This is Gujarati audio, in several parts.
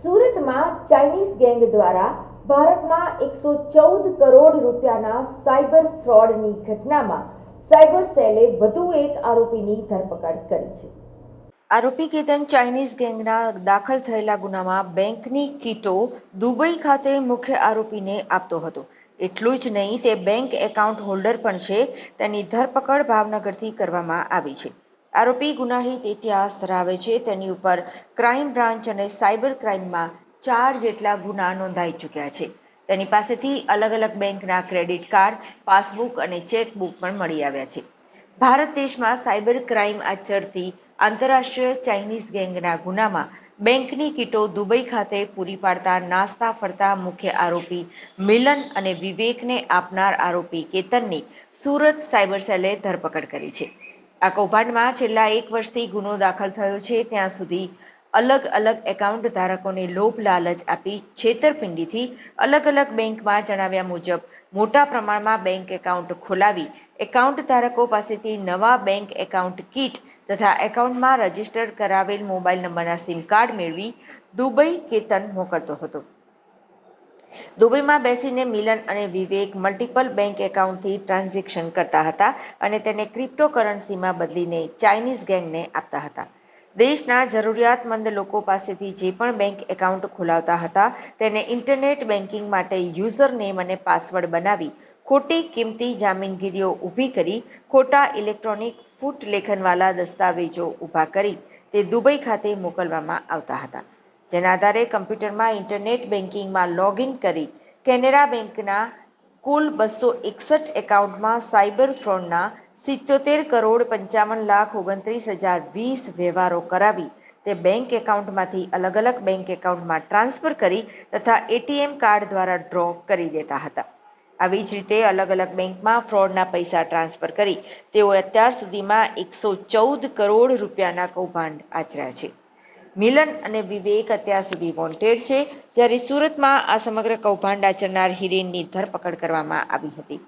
સુરતમાં ચાઇનીઝ ગેંગ દ્વારા ભારતમાં એકસો ચૌદ કરોડ રૂપિયાના સાયબર ફ્રોડની ઘટનામાં સાયબર સેલે વધુ એક આરોપીની ધરપકડ કરી છે. આરોપી કેતન ચાઇનીઝ ગેંગના દાખલ થયેલા ગુનામાં બેંકની કીટો દુબઈ ખાતે મુખ્ય આરોપીને આપતો હતો. એટલું જ નહીં, તે બેંક એકાઉન્ટ હોલ્ડર પણ છે. તેની ધરપકડ ભાવનગરથી કરવામાં આવી છે. આરોપી ગુનાહિત ઇતિહાસ ધરાવે છે. તેની ઉપર ક્રાઇમ બ્રાન્ચ અને સાયબર ક્રાઇમમાં ચાર જેટલા ગુના નોંધાઈ ચૂક્યા છે. તેની પાસેથી અલગ અલગ બેંકના ક્રેડિટ કાર્ડ પાસબુક અને ચેકબુક પણ મળી આવ્યા છે. ભારત દેશમાં સાયબર ક્રાઇમ આચરતી આંતરરાષ્ટ્રીય ચાઇનીઝ ગેંગના ગુનામાં બેંકની કીટો દુબઈ ખાતે પૂરી પાડતા નાસ્તા ફરતા મુખ્ય આરોપી મિલન અને વિવેકને આપનાર આરોપી કેતનની સુરત સાયબર સેલે ધરપકડ કરી છે. આ કૌભાંડમાં છેલ્લા એક વર્ષથી ગુનો દાખલ થયો છે. ત્યાં સુધી અલગ અલગ એકાઉન્ટ ધારકોને લોભ લાલચ આપી છેતરપિંડીથી અલગ અલગ બેંકમાં જણાવ્યા મુજબ મોટા પ્રમાણમાં બેંક એકાઉન્ટ ખોલાવી એકાઉન્ટ ધારકો પાસેથી નવા બેંક એકાઉન્ટ કીટ તથા એકાઉન્ટમાં રજિસ્ટર કરાવેલ મોબાઈલ નંબરના સિમ કાર્ડ મેળવી દુબઈ કેતન મોકલતો હતો. દુબઈમાં બેસીને મિલન અને વિવેક મલ્ટિપલ બેંક એકાઉન્ટથી ટ્રાન્ઝેક્શન કરતા હતા અને તેને ક્રિપ્ટોકરન્સીમાં બદલીને ચાઇનીઝ ગેંગને આપતા હતા. દેશના જરૂરિયાતમંદ લોકો પાસેથી જે પણ બેંક એકાઉન્ટ ખોલાવતા હતા, તેને ઇન્ટરનેટ બેન્કિંગ માટે યુઝર નેમ અને પાસવર્ડ બનાવી ખોટી કિંમતી જામીનગીરીઓ ઊભી કરી ખોટા ઇલેક્ટ્રોનિક ફૂટ લેખનવાળા દસ્તાવેજો ઊભા કરી તે દુબઈ ખાતે મોકલવામાં આવતા હતા. જેના આધારે કમ્પ્યુટરમાં ઇન્ટરનેટ બેન્કિંગમાં લોગિન કરી કેનેરા બેંકના કુલ બસો એકસઠ એકાઉન્ટમાં સાયબર ફ્રોડના સિત્યોતેર કરોડ પંચાવન લાખ ઓગણત્રીસ હજાર વીસ વ્યવહારો કરાવી તે બેંક એકાઉન્ટમાંથી અલગ અલગ બેંક એકાઉન્ટમાં ટ્રાન્સફર કરી તથા એટીએમ કાર્ડ દ્વારા ડ્રો કરી દેતા હતા. આવી જ રીતે અલગ અલગ બેંકમાં ફ્રોડના પૈસા ટ્રાન્સફર કરી તેઓ અત્યાર સુધીમાં એકસો ચૌદ કરોડ રૂપિયાના કૌભાંડ આચર્યા છે. મિલન અને વિવેક અત્યાર સુધી વોન્ટેડ છે, જ્યારે સુરતમાં આ સમગ્ર કૌભાંડ આચરનાર હિરેનની ધરપકડ કરવામાં આવી હતી.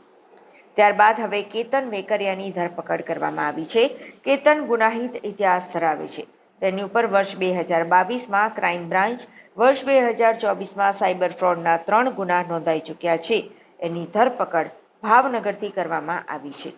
ત્યારબાદ હવે કેતન વેકરિયાની ધરપકડ કરવામાં આવી છે. કેતન ગુનાહિત ઇતિહાસ ધરાવે છે. તેની ઉપર વર્ષ બે હજાર બાવીસમાં ક્રાઇમ બ્રાન્ચ, વર્ષ બે હજાર ચોવીસમાં સાયબર ફ્રોડના ત્રણ ગુના નોંધાઈ ચૂક્યા છે. એની ધરપકડ ભાવનગરથી કરવામાં આવી છે.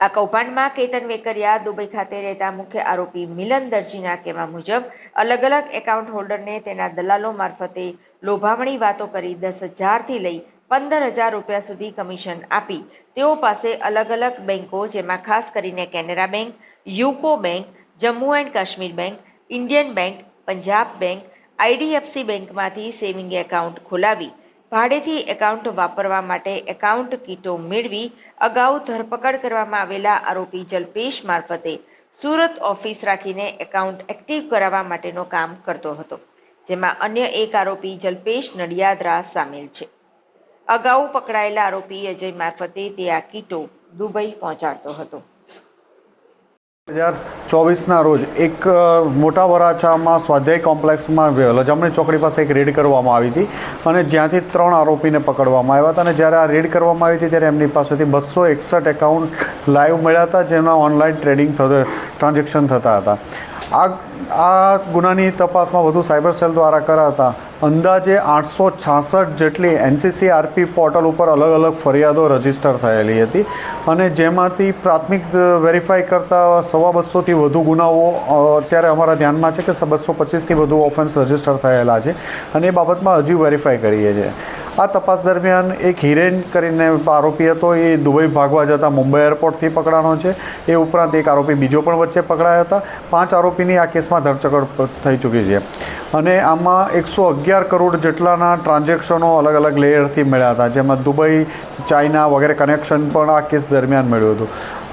આ કૌભાંડમાં કેતન વેકરિયા દુબઈ ખાતે રહેતા મુખ્ય આરોપી મિલન દરજીના કહેવા મુજબ અલગ અલગ એકાઉન્ટ હોલ્ડરને તેના દલાલો મારફતે લોભામણી વાતો કરી દસ હજારથી લઈ પંદર હજાર રૂપિયા સુધી કમિશન આપી. તેઓ પાસે અલગ અલગ બેંકો જેમાં ખાસ કરીને Canara bank, UCO bank, Jammu and Kashmir bank, Indian bank, Punjab bank, IDFC બેંકમાંથી સેવિંગ એકાઉન્ટ ખોલાવી. ભાડેથી એકાઉન્ટ વાપરવા માટે એકાઉન્ટ કીટો મેળવી અગાઉ ધરપકડ કરવામાં આવેલા આરોપી જલ્પેશ મારફતે સુરત ઓફિસ રાખીને એકાઉન્ટ એક્ટિવ કરાવવા માટેનો કામ કરતો હતો, જેમાં અન્ય એક આરોપી જલ્પેશ નડિયાદરા સામેલ છે. અગાઉ પકડાયેલા આરોપી અજય મારફતે તે આ કીટો દુબઈ પહોંચાડતો હતો. હજાર ચોવીસના રોજ એક મોટા વરાછામાં સ્વાધ્યાય કોમ્પ્લેક્સમાં લજામણી ચોકડી પાસે એક રેડ કરવામાં આવી હતી અને જ્યાંથી ત્રણ આરોપીને પકડવામાં આવ્યા હતા અને જ્યારે આ રેડ કરવામાં આવી હતી ત્યારે એમની પાસેથી બસો એકસઠ એકાઉન્ટ લાઈવ મળ્યા હતા, જેના ઓનલાઈન ટ્રેડિંગ થતા, ટ્રાન્ઝેક્શન થતા હતા. આ આ ગુનાની તપાસમાં વધુ સાયબર સેલ દ્વારા કરાતા અંદાજે આઠસો છાસઠ જેટલી એનસીસી આરપી પોર્ટલ ઉપર અલગ અલગ ફરિયાદો રજિસ્ટર થયેલી હતી અને જેમાંથી પ્રાથમિક વેરીફાઈ કરતાં સવા બસોથી વધુ ગુનાઓ અત્યારે અમારા ધ્યાનમાં છે કે બસો પચીસથી વધુ ઓફેન્સ રજિસ્ટર થયેલા છે અને એ બાબતમાં હજી વેરીફાઈ કરીએ છીએ. આ તપાસ દરમિયાન એક હિરેન કરીને આરોપી હતો, એ દુબઈ ભાગવા જતા મુંબઈ એરપોર્ટથી પકડાનો છે. એ ઉપરાંત એક આરોપી બીજો પણ વચ્ચે પકડાયા હતા. પાંચ આરોપીની આ કેસમાં ધરપકડ થઈ ચૂકી છે. અને આમાં એકસો અગિયાર કરોડ જેટલાના ટ્રાન્ઝેક્શનો અલગ અલગ લેયરથી મળ્યા હતા. જેમાં દુબઈ, ચાઇના વગેરે કનેક્શન પણ આ કેસ દરમિયાન મળ્યું હતું.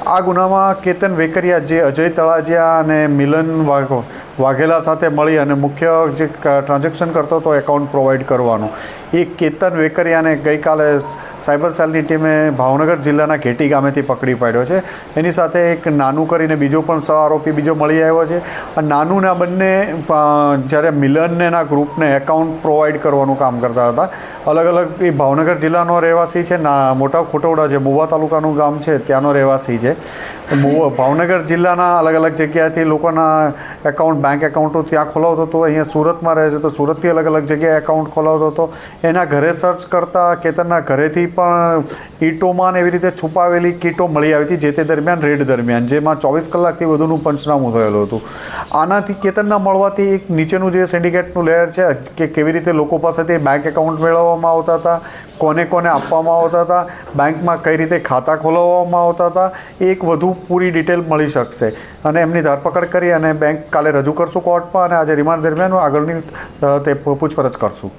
આ ગુનામાં કેતન વેકરિયા જે અજય તળાજિયા અને મિલન વાઘ વાઘેલા સાથે મળી અને મુખ્ય જે ટ્રાન્ઝેક્શન કરતો હતો એકાઉન્ટ પ્રોવાઈડ કરવાનું. એ કેતન વેકરિયાને ગઈકાલે સાયબર સેલની ટીમે ભાવનગર જિલ્લાના ઘેટી ગામેથી પકડી પાડ્યો છે. એની સાથે એક નાનું કરીને બીજો પણ સહ આરોપી બીજો મળી આવ્યો છે. આ નાનુંના બંને જ્યારે મિલનને એના ગ્રુપને એકાઉન્ટ પ્રોવાઈડ કરવાનું કામ કરતા હતા. અલગ અલગ એ ભાવનગર જિલ્લાનો રહેવાસી છે. ના, મોટા ખોટોડા જે મુવા તાલુકાનું ગામ છે, ત્યાંનો રહેવાસી છે. મુ- ભાવનગર જિલ્લાના અલગ અલગ જગ્યાએથી લોકોના એકાઉન્ટ બેંક એકાઉન્ટો ત્યાં ખોલાવતો હતો. અહીંયા સુરતમાં રહે છે તો સુરતથી અલગ અલગ જગ્યાએ એકાઉન્ટ ખોલાવતો હતો. એના ઘરે સર્ચ કરતાં કેતનના ઘરેથી પણ ઈટોમાં ને એવી રીતે છુપાવેલી કીટો મળી આવી હતી, જે તે દરમિયાન, રેડ દરમિયાન, જેમાં ચોવીસ કલાકથી વધુનું પંચનામું થયેલું હતું. આનાથી કેતનના મળવાથી એક નીચેનું જે સિન્ડિકેટનું લેયર છે, કે કેવી રીતે લોકો પાસેથી બેંક એકાઉન્ટ મેળવવામાં આવતા હતા, કોને કોને આપવામાં આવતા હતા બેંકમાં કઈ રીતે ખાતા ખોલાવવામાં આવતા હતા એક વધુ પૂરી ડિટેલ મળી શકશે. અને એમની ધરપકડ કરી અને બેંક કાલે રજૂ કરશું કોર્ટમાં અને આજે રિમાન્ડ દરમિયાન આગળની તે પૂછપરછ કરશું.